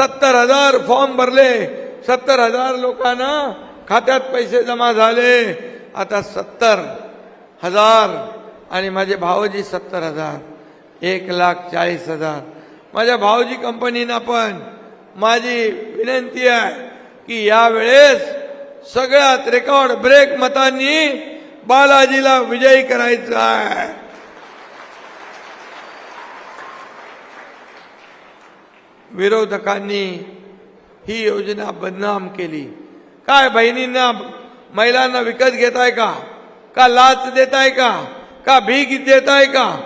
सत्तर हजार फॉर्म भरले. सत्तर हजार लोकांना खात्यात पैसे जमा झाले. आता सत्तर हजार आणि माझे भावजी सत्तर हजार. एक लाख चाळीस हजार. माझ्या भावजी कंपनीनं पण माझी विनंती आहे की यावेळेस सगळ्यात रेकॉर्ड ब्रेक मतांनी बालाजीला विजयी करायचं आहे. विरोधकांनी ही योजना बदनाम केली. काय बहिणींना महिलांना विकत घेताय का? का लाच देताय का? का भीक देताय का?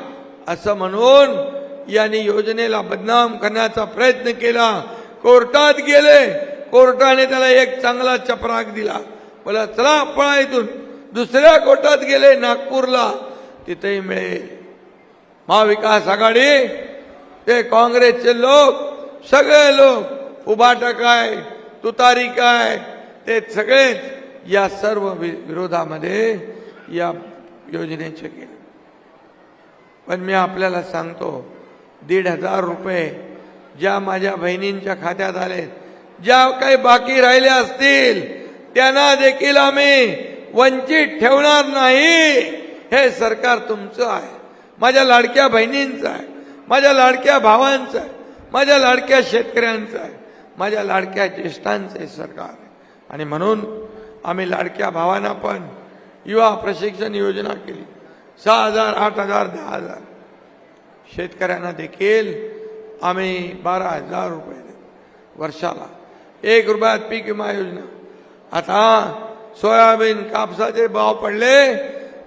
असं म्हणून यांनी योजनेला बदनाम करण्याचा प्रयत्न केला. कोर्टात गेले. कोर्टाने त्याला एक चांगला चपराक दिला. बोला चला पळा इथून. दुसऱ्या कोर्टात गेले नागपूरला. तिथेही मिळेल. महाविकास आघाडी ते काँग्रेसचे लोक सगळे लोक उभाटा काय तुतारी काय ते सगळेच या सर्व वि- विरोधामध्ये या योजनेचे केले. पण मी आपल्याला सांगतो दीड हजार रुपये ज्या माझ्या बहिणींच्या खात्यात आले ज्या काही बाकी राहिल्या असतील त्यांना देखील आम्ही वंचित ठेवणार नाही. हे सरकार तुमचं आहे. माझ्या लाडक्या बहिणींचं आहे. माझ्या लाडक्या भावांचं आहे. माझ्या लाडक्या शेतकऱ्यांचं आहे. माझ्या लाडक्या ज्येष्ठांचं हे सरकार आहे. आणि म्हणून आम्ही लाडक्या भावांना पण युवा प्रशिक्षण योजना केली. सहा हजार आठ हजार दहा हजार. शेतकऱ्यांना देखील आम्ही बारा हजार रुपये वर्षाला एक रुपयात पीक विमा योजना. आता सोयाबीन कापसाचे भाव पडले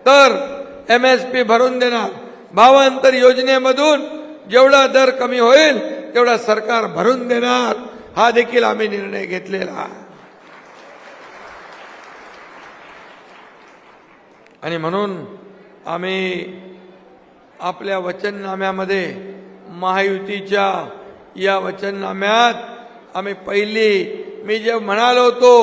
तर एम एस पी भरून देणार. भावांतर योजनेमधून जेवढा दर कमी होईल तेवढा सरकार भरून देणार हा देखील आम्ही निर्णय घेतलेला आणि म्हणून आम्ही आपल्या वचननाम्यामध्ये महायुतीच्या या वचननाम्यात आम्ही पहिली मी जे म्हणालो होतो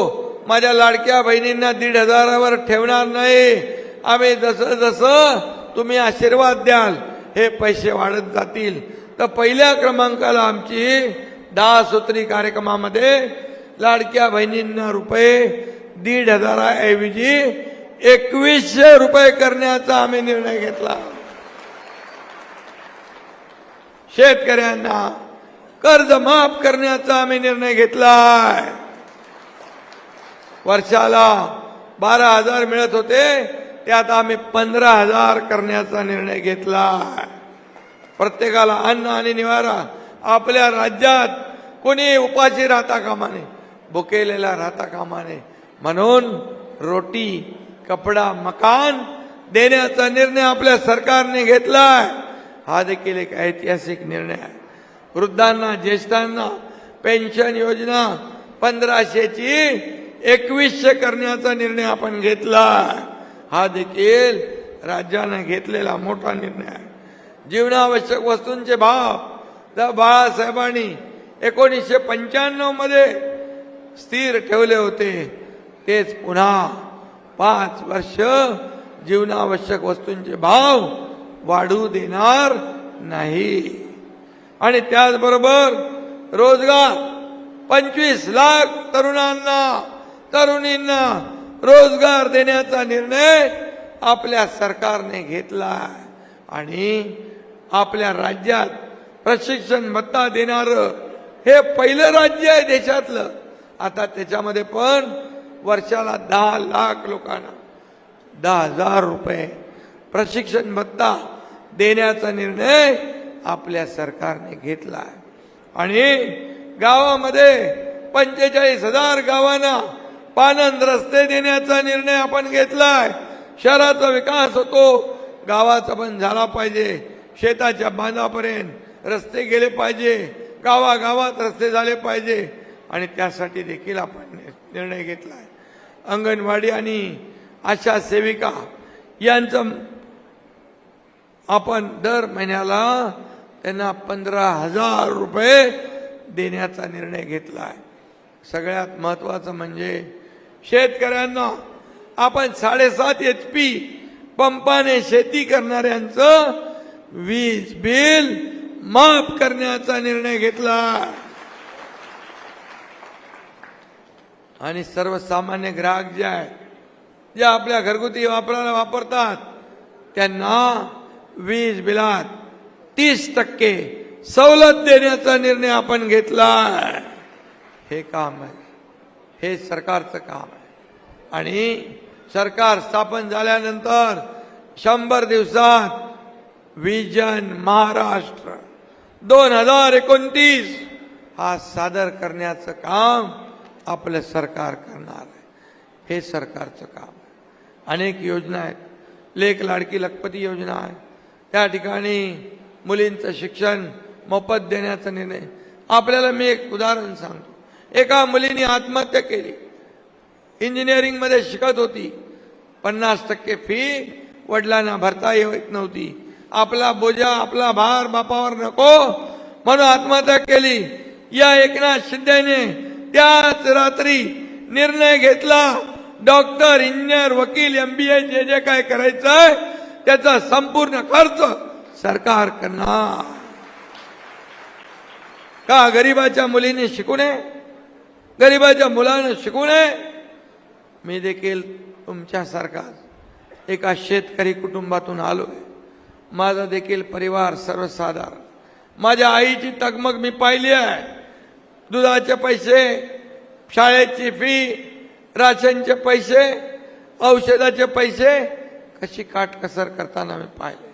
माझ्या लाडक्या बहिणींना दीड हजारावर ठेवणार नाही. आम्ही जसं जसं तुम्ही आशीर्वाद द्याल हे पैसे वाढत जातील. तर पहिल्या क्रमांकाला आमची दहा सूत्री कार्यक्रमामध्ये लाडक्या बहिणींना रुपये दीड हजाराऐवजी एकवीसशे रुपये करण्याचा आम्ही निर्णय घेतला. शेतकऱ्यांना कर्ज माफ करण्याचा आम्ही निर्णय घेतलाय. वर्षाला बारा हजार मिळत होते त्यात आम्ही पंधरा हजार करण्याचा निर्णय घेतलाय. प्रत्येकाला अन्न आणि निवारा. आपल्या राज्यात कोणी उपाशी राहता कामा नये. भुकेलेला राहता कामा नये. म्हणून रोटी कपडा मकान देण्याचा निर्णय आपल्या सरकारने घेतलाय. हा देखील एक ऐतिहासिक निर्णय आहे. वृद्धांना ज्येष्ठांना पेन्शन योजना पंधराशेची एकवीसशे करण्याचा निर्णय आपण घेतला हा देखील राज्यानं घेतलेला मोठा निर्णय आहे. जीवनावश्यक वस्तूंचे भाव. जर बाळासाहेबांनी एकोणीसशे पंच्याण्णवमध्ये स्थिर ठेवले होते. तेच पुन्हा पाच वर्ष जीवनावश्यक वस्तूंचे भाव वाढू देणार नाही. आणि त्याचबरोबर रोजगार. पंचवीस लाख तरुणांना तरुणींना रोजगार देण्याचा निर्णय आपल्या सरकारने घेतला आणि आपल्या राज्यात प्रशिक्षण भत्ता देणारं हे पहिलं राज्य आहे देशातलं. आता त्याच्यामध्ये पण वर्षाला दहा लाख लोकांना दहा हजार रुपये प्रशिक्षण भत्ता देण्याचा निर्णय आपल्या सरकारने घेतला आहे. आणि गावामध्ये पंचेचाळीस हजार गावांना पानंद रस्ते देण्याचा निर्णय आपण घेतला आहे शहराचा विकास होतो. गावाचा पण झाला पाहिजे. शेताच्या बांधापर्यंत रस्ते गेले पाहिजे गावागावात रस्ते झाले पाहिजे. आणि त्यासाठी देखील आपण निर्णय घेतला आहे अंगणवाडी आणि आशा सेविका यांचं आपण दर महिन्याला त्यांना पंधरा हजार रुपये देण्याचा निर्णय घेतला आहे सगळ्यात महत्वाचं म्हणजे शेतकऱ्यांना आपण साडेसात एच पी पंपाने शेती करणाऱ्यांचं वीज बिल माफ करण्याचा निर्णय घेतला. आणि सर्वसामान्य ग्राहक जे आहेत जे आपल्या घरगुती वापराला वापरतात त्यांना वीज बिलात तीस टक्के सवलत देण्याचा निर्णय आपण घेतला हे काम आहे. हे सरकारचं काम आहे. आणि सरकार स्थापन झाल्यानंतर शंभर दिवसात विजन महाराष्ट्र. दोन हजार एकोणतीस हा सादर करण्याचं काम आपलं सरकार करणार आहे. हे सरकारचं काम आहे. अनेक योजना आहेत. लेख लाडकी लखपती योजना आहे. त्या ठिकाणी मुलींचं शिक्षण मोफत देण्याचा निर्णय. आपल्याला मी एक उदाहरण सांगतो. एका मुलीने आत्महत्या केली. इंजिनिअरिंगमध्ये शिकत होती. पन्नास टक्के फी वडिलांना भरता येत नव्हती. आपला बोजा आपला भार बापावर नको म्हणून आत्महत्या केली. या एकनाथ शिंदेने त्याच रात्री निर्णय घेतला. डॉक्टर इंजिनियर वकील एमबीए जे जे काय करायचंय त्याचा संपूर्ण खर्च सरकार करणार. का गरिबाच्या मुलीने शिकू नये? गरिबाच्या मुलाने शिकू नये? मी देखील तुमच्यासारखा एका शेतकरी कुटुंबातून आलोय. माझा देखील परिवार सर्वसाधारण. माझ्या आईची तगमग मी पाहिली आहे. दुधाचे पैसे शाळेची फी राशनचे पैसे औषधाचे पैसे कशी काटकसर करताना मी पाहिले.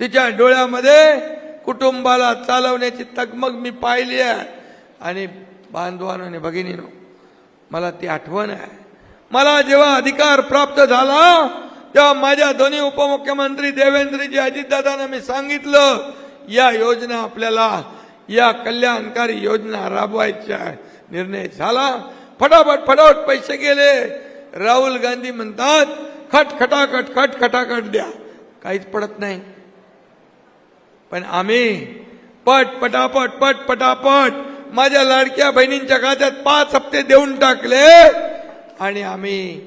तिच्या डोळ्यामध्ये कुटुंबाला चालवण्याची तगमग मी पाहिली आहे. आणि बांधवानो आणि भगिनीनो मला ती आठवण आहे. मला जेव्हा अधिकार प्राप्त झाला तेव्हा माझ्या दोन्ही उपमुख्यमंत्री देवेंद्रजी अजितदादांना मी सांगितलं या योजना आपल्याला या कल्याणकारी योजना राबवायच्या निर्णय झाला. फटाफट फटाफट पैसे गेले. राहुल गांधी म्हणतात खट खटाखट खट खटाखट द्या. काहीच पडत नाही. पण आम्ही पट पटापट पट पटापट माझ्या लाडक्या बहिणींच्या खात्यात पाच हप्ते देऊन टाकले आणि आम्ही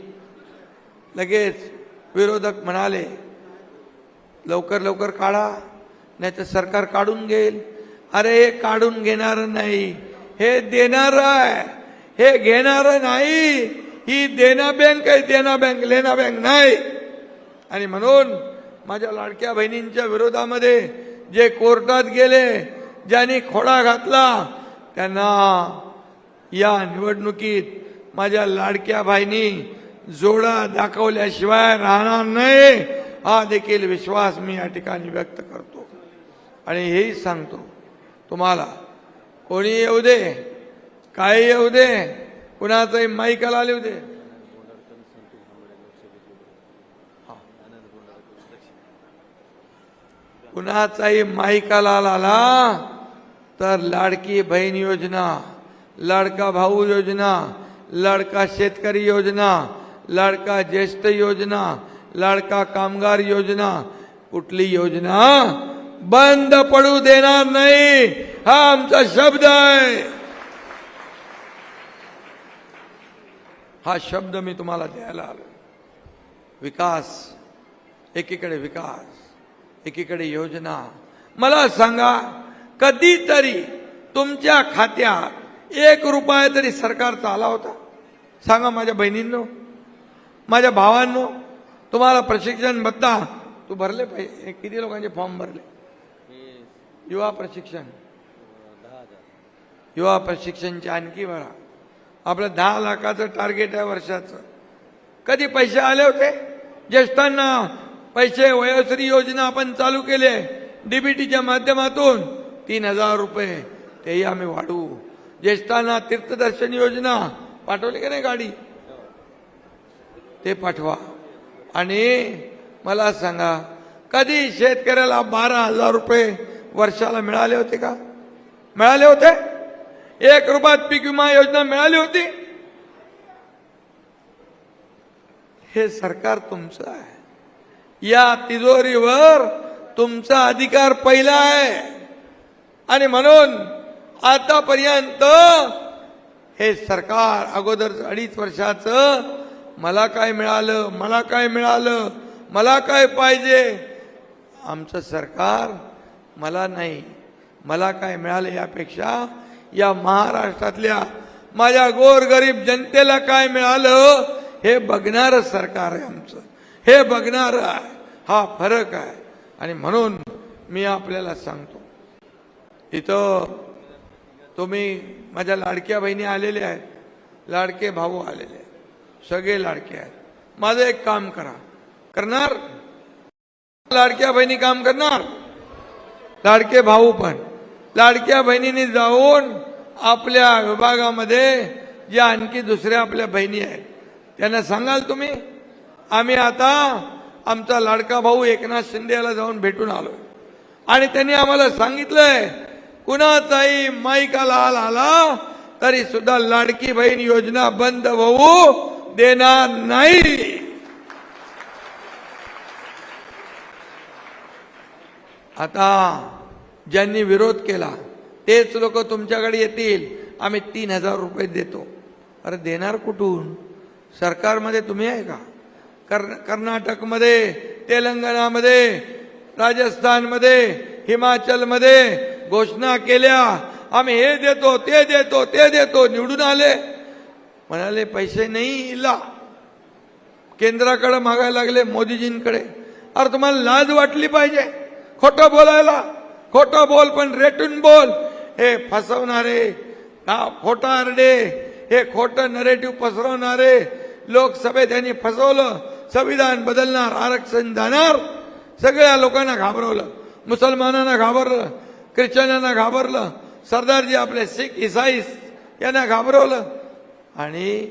लगेच विरोधक म्हणाले लवकर लवकर काढा नाही तर सरकार काढून घेईल. अरे हे काढून घेणार नाही हे देणार आहे हे घेणार नाही ही देना बँक आहे देना बँक लेना बँक नाही. आणि म्हणून माझ्या लाडक्या बहिणींच्या विरोधामध्ये जे कोर्टात गेले ज्यांनी खोडा घातला त्यांना या निवडणुकीत माझ्या लाडक्या बहिणी जोडा दाखवल्याशिवाय राहणार नाही हा देखील विश्वास मी या ठिकाणी व्यक्त करतो. आणि हेही सांगतो तुम्हाला कोणी येऊ दे काय येऊ दे कुणाचंही माईकाला आले दे. कुणाचाही माईकाला आला तर लाडकी बहीण योजना लाडका भाऊ योजना लाडका शेतकरी योजना लाडका ज्येष्ठ योजना लाडका कामगार योजना. कुठली योजना? बंद पडू देणार नाही. हा आमचा शब्द आहे. हा शब्द मी तुम्हाला द्यायला आलो. विकास एकीकडे विकास एकीकडे योजना. मला सांगा कधीतरी तुमच्या खात्यात एक रुपया तरी सरकारचा आला होता? सांगा माझ्या बहिणींनो. माझ्या भावांनो तुम्हाला प्रशिक्षण बद्दा तू भरले पाहिजे. किती लोकांचे फॉर्म भरले? युवा प्रशिक्षण. युवा प्रशिक्षणचे आणखी भरा आपलं दहा लाखाचं टार्गेट आहे वर्षाचं. कधी पैसे आले होते? ज्येष्ठांना पैसे वयोश्री योजना आपण चालू केले डीबीटीच्या माध्यमातून तीन हजार रुपये. तेही आम्ही वाढवू. ज्येष्ठांना तीर्थदर्शन योजना. पाठवली का नाही गाडी? ते पाठवा. आणि मला सांगा कधी शेतकऱ्याला बारा हजार रुपये वर्षाला मिळाले होते का? मिळाले होते? एक रुपयात पीक विमा योजना मिळाली होती? हे सरकार तुमचं आहे. या तिजोरीवर तुमचा अधिकार पहिला आहे. आणि म्हणून आतापर्यंत हे सरकार अगोदर अडीच वर्षाचं मला काय मिळालं मला काय मिळालं मला काय पाहिजे? आमचं सरकार मला नाही. मला काय मिळालं यापेक्षा या महाराष्ट्रातल्या माझ्या गोरगरीब जनतेला काय मिळालं हे बघणारं सरकार आहे आमचं. हे बघणारं आहे. हा फरक आहे. आणि म्हणून मी आपल्याला सांगतो. इथं तुम्ही माझ्या लाडक्या बहिणी आलेल्या आहेत. लाडके भाऊ आलेले आहेत. सगळे लाडके आहेत. माझं एक काम करा. करणार? लाडक्या बहिणी काम करणार? लाडके भाऊ पण. लाडक्या बहिणीने जाऊन आपल्या विभागामध्ये ज्या आणखी दुसऱ्या आपल्या बहिणी आहेत त्यांना सांगाल तुम्ही? आम्ही आता आमचा लाडका भाऊ एकनाथ शिंदे याला जाऊन भेटून आलो आणि त्यांनी आम्हाला सांगितलंय कुणाचाही माईका लाल आला तरी सुद्धा लाडकी बहीण योजना बंद होऊ देणार नाही. आता ज्यांनी विरोध केला तेच लोक तुमच्याकडे येतील. आम्ही तीन हजार रुपये देतो. अरे देणार कुठून? सरकारमध्ये तुम्ही आहे का? कर् कर्नाटकमध्ये तेलंगणामध्ये राजस्थानमध्ये हिमाचलमध्ये घोषणा केल्या. आम्ही हे देतो ते देतो ते देतो निवडून आले. म्हणाले पैसे नाही इला. केंद्राकडे मागायला लागले मोदीजींकडे. अरे तुम्हाला लाज वाटली पाहिजे. खोटं बोलायला. खोटं बोल पण रेटून बोल. हे फसवणारे हा खोटा आरडे हे खोटं नरेटिव्ह पसरवणारे लोकसभेत यांनी फसवलं. संविधान बदलणार आरक्षण जाणार. सगळ्या लोकांना घाबरवलं. मुसलमानांना घाबरलं. ख्रिश्चनांना घाबरलं. सरदारजी आपले सिख इसाईस यांना घाबरवलं. आणि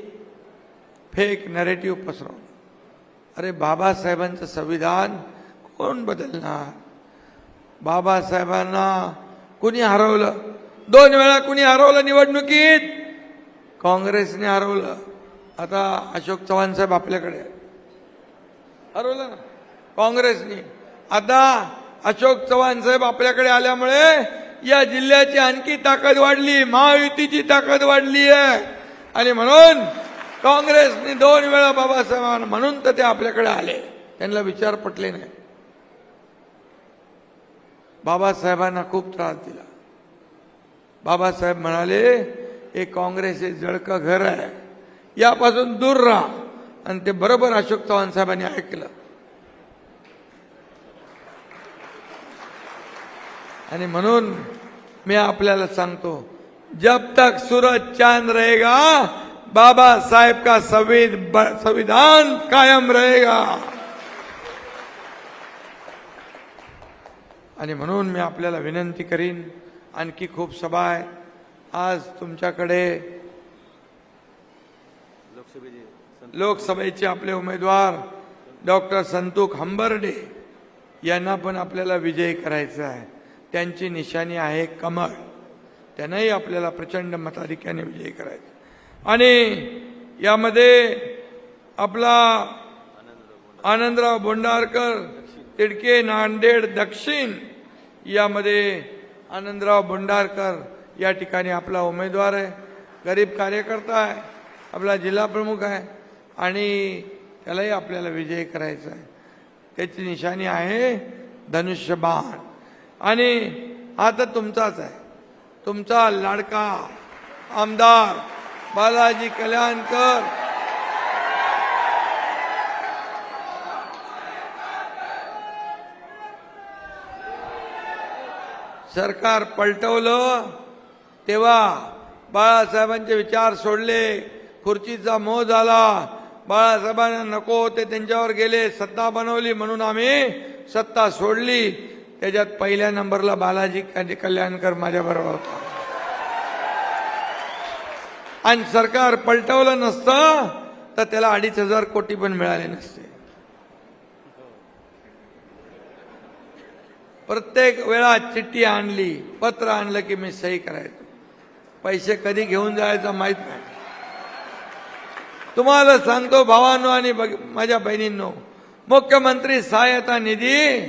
फेक नरेटिव्ह पसरवलं अरे बाबासाहेबांचं संविधान कोण बदलणार? बाबासाहेबांना कुणी हरवलं? दोन वेळा कुणी हरवलं निवडणुकीत? काँग्रेसने हरवलं. आता अशोक चव्हाण साहेब आपल्याकडे हरवलं ना? काँग्रेसने. आता अशोक चव्हाण साहेब आपल्याकडे आल्यामुळे या जिल्ह्याची आणखी ताकद वाढली महायुतीची ताकद वाढली आहे आणि म्हणून काँग्रेसने दोन वेळा बाबासाहेबांना म्हणून तर ते आपल्याकडे आले. त्यांना विचार पटले नाही. बाबासाहेबांना खूप त्रास दिला. बाबासाहेब म्हणाले हे काँग्रेस हे जळकं घर आहे. यापासून दूर राहा. आणि ते बरोबर अशोक चव्हाण साहेबांनी ऐकलं. आणि म्हणून मी आपल्याला सांगतो जब तक सूरज चांद रहेगा बाबा साहेब का संविधान कायम रहेगा। आणि म्हणून मी आपल्याला विनंती करीन आणखी खूप सभा आहे. आज तुमच्याकडे लोकसभेचे आपले उमेदवार डॉक्टर संतोख हंबर्डे यांना पण आपल्याला विजयी करायचा आहे. त्यांची निशाणी आहे कमळ. त्यांनाही आपल्याला प्रचंड मताधिक्याने विजयी करायचं. आणि यामध्ये आपला आनंदराव बोंडारकर तिडके नांदेड दक्षिण यामध्ये आनंदराव भोंडारकर या ठिकाणी आपला उमेदवार आहे. गरीब कार्यकर्ता आहे आपला जिल्हा प्रमुख आहे आणि त्यालाही आपल्याला विजय करायचा आहे. त्याची निशाणी आहे धनुष्यबाण. आणि हा तर तुमचाच आहे. तुमचा लाडका आमदार बालाजी कल्याणकर. सरकार पलटवलं तेव्हा बाळासाहेबांचे विचार सोडले खुर्चीचा मोह झाला. बाळासाहेबांना नको ते त्यांच्यावर गेले सत्ता बनवली म्हणून आम्ही सत्ता सोडली. त्याच्यात पहिल्या नंबरला बालाजी कल्याणकर माझ्याबरोबर होता. आणि सरकार पलटवलं नसतं तर त्याला अडीच हजार कोटी पण मिळाले नसते. प्रत्येक वेळा चिठ्ठी आणली पत्र आणलं की मी सही करायचो. पैसे कधी घेऊन जायचं माहीत नाही. तुम्हाला सांगतो भावांनो आणि माझ्या बहिणींनो मुख्यमंत्री सहायता निधी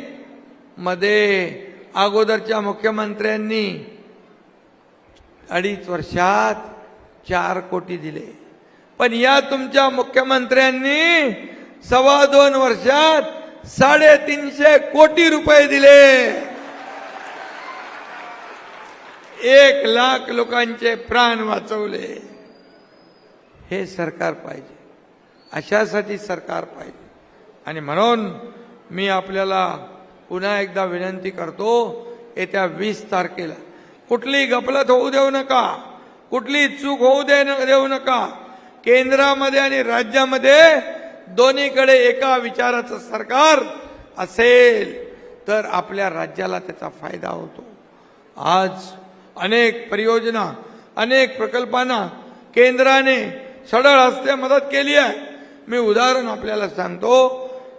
मध्ये अगोदरच्या मुख्यमंत्र्यांनी अडीच वर्षात चार कोटी दिले. पण या तुमच्या मुख्यमंत्र्यांनी सव्वा दोन वर्षात साडेतीनशे कोटी रुपये दिले. एक लाख लोकांचे प्राण वाचवले. हे सरकार पाहिजे. अशासाठी सरकार पाहिजे. आणि म्हणून मी आपल्याला पुन्हा एकदा विनंती करतो येत्या वीस तारखेला. कुठली गफलत होऊ देऊ नका कुठली चूक होऊ दे देऊ नका. केंद्रामध्ये आणि राज्यामध्ये दोन्हीकडे एका विचाराचं सरकार असेल तर आपल्या राज्याला त्याचा फायदा होतो. आज अनेक परियोजना अनेक प्रकल्पांना केंद्राने सडळ हस्ते मदत केली आहे. मी उदाहरण आपल्याला सांगतो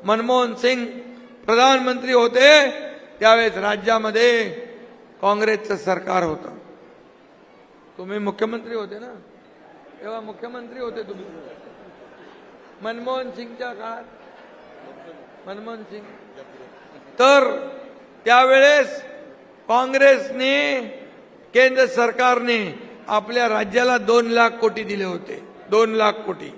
मनमोहन सिंग प्रधानमंत्री होते त्यावेळेस राज्यामध्ये काँग्रेसचं सरकार होतं. तुम्ही मुख्यमंत्री होते ना? तेव्हा मुख्यमंत्री होते तुम्ही. मनमोहन सिंगच्या काळात. मनमोहन सिंग. तर त्यावेळेस काँग्रेसने केंद्र सरकारने आपल्या राज्याला दोन लाख कोटी दिले होते. दोन लाख कोटी.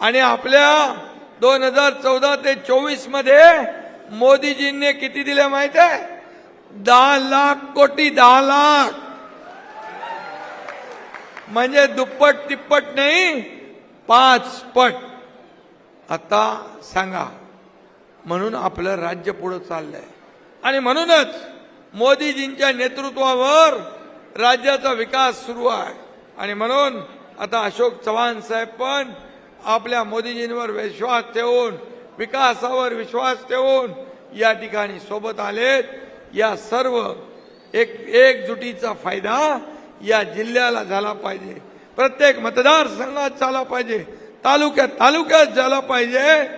आणि आपल्या दोन हजार चौदा ते चोवीसमध्ये मोदीजींनी किती दिले माहीत आहे? दहा लाख कोटी दहा लाख. म्हणजे दुप्पट तिप्पट नाही पाच पट. आता सांगा म्हणून आपलं राज्य पुढं चाललंय. आणि म्हणूनच मोदीजींच्या नेतृत्वावर राज्याचा विकास सुरू आहे. आणि म्हणून आता अशोक चव्हाण साहेब पण आपल्या मोदीजींवर विश्वास ठेवून विकासावर विश्वास ठेवून या ठिकाणी सोबत आलेत. या सर्व एक एकजुटीचा फायदा या जिल्ह्याला झाला पाहिजे. प्रत्येक मतदारसंघात झाला पाहिजे. तालुक्यात तालुक्यात झाला पाहिजे.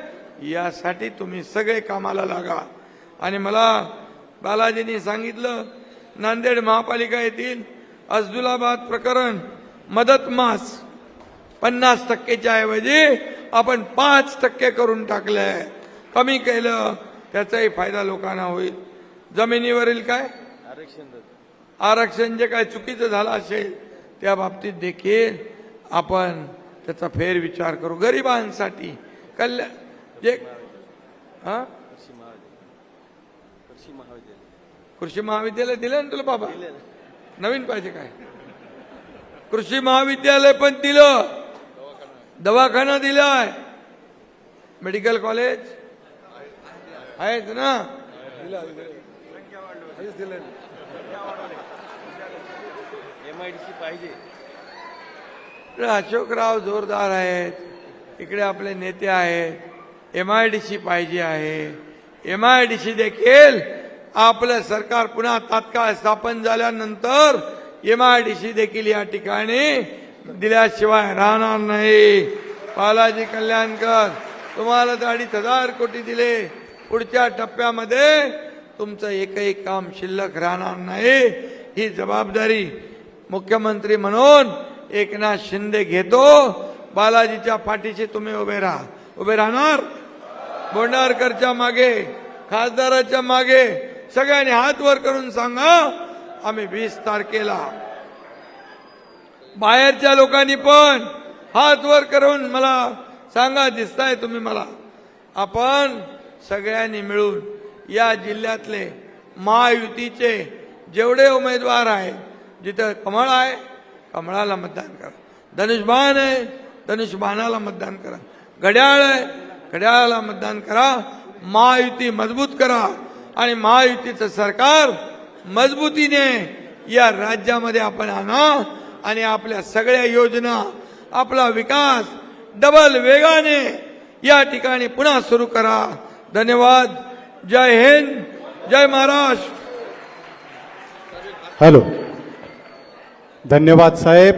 यासाठी तुम्ही सगळे कामाला लागा. आणि मला बालाजींनी सांगितलं नांदेड महापालिका येथील अजदुलाबाद प्रकरण मदत मास पन्नास टक्केच्या ऐवजी आपण पाच टक्के करून टाकलंय. कमी केलं त्याचाही फायदा लोकांना होईल. जमिनीवरील काय? आरक्षण जे काय चुकीचं झालं असेल त्या बाबतीत देखील आपण त्याचा फेरविचार करू. गरिबांसाठी कल्याण जे हा? कृषी महाविद्यालय. दिलं ना तुला बाबा? नवीन पाहिजे काय? कृषी महाविद्यालय पण दिलं. दवाखाना दिलाय. मेडिकल कॉलेज आहेत ना? एमआयडीसी पाहिजे अशोकराव जोरदार आहेत. इकडे आपले नेते आहेत. एम आय डी सी पाहिजे आहे. एम आय डी सी देखील आपलं सरकार पुन्हा तात्काळ स्थापन झाल्यानंतर एम आय डी सी देखील या ठिकाणी दिल्याशिवाय राहणार नाही. बालाजी कल्याणकर तुम्हाला तर अडीच हजार कोटी दिले. पुढच्या टप्प्यामध्ये तुमचं एकही काम शिल्लक राहणार नाही. ही जबाबदारी मुख्यमंत्री म्हणून एकनाथ शिंदे घेतो. बालाजीच्या पाठीशी तुम्ही उभे राहा. उभे राहणार? बोंडारकरच्या मागे खासदाराच्या मागे सगळ्यांनी हात वर करून सांगा आम्ही वीस तारखेला बाहेरच्या लोकांनी पण हात वर करून मला सांगा दिसताय तुम्ही मला. आपण सगळ्यांनी मिळून या जिल्ह्यातले महायुतीचे जेवढे उमेदवार आहेत जिथं कमळ आहे कमळाला मतदान करा. धनुषबाण आहे धनुषबाणाला मतदान करा. घड्याळ आहे घड्याळाला मतदान करा. महायुती मजबूत करा आणि महायुतीचं सरकार मजबूतीने या राज्यामध्ये आपण आणा. आणि आपल्या सगळ्या योजना आपला विकास डबल वेगाने या ठिकाणी पुन्हा सुरू करा. धन्यवाद. जय हिंद. जय महाराष्ट्र. हॅलो. धन्यवाद साहेब.